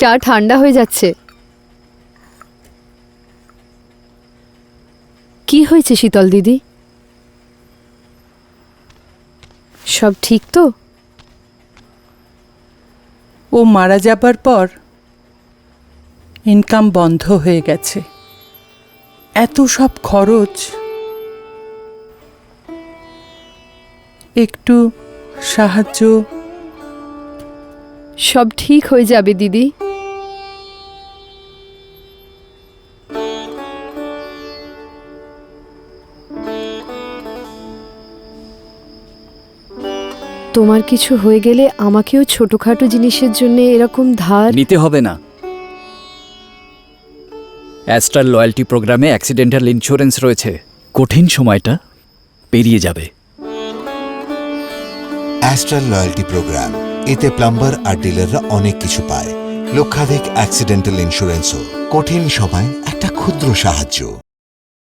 চা ঠান্ডা হয়ে যাচ্ছে। কি হয়েছে শীতল দিদি? সব ঠিক তো? ও মারা যাবার পর ইনকাম বন্ধ হয়ে গেছে। এত সব খরচ। একটু সাহায্য। সব ঠিক হয়ে যাবে দিদি। তোমার কিছু হয়ে গেলে আমাকেও ছোটখাটো জিনিসের জন্য এরকম ধার? নিতে হবে না। অ্যাস্ট্রাল লয়্যাল্টি প্রোগ্রামে অ্যাক্সিডেন্টাল ইন্স্যুরেন্স রয়েছে। কঠিন সময়টা পেরিয়ে যাবে। অ্যাস্ট্রাল লয়্যাল্টি প্রোগ্রাম এতে প্লাম্বার আর ডিলাররা অনেক কিছু পায়। লক্ষাধিক অ্যাক্সিডেন্টাল ইন্স্যুরেন্সও কঠিন সময় একটা ক্ষুদ্র সাহায্য।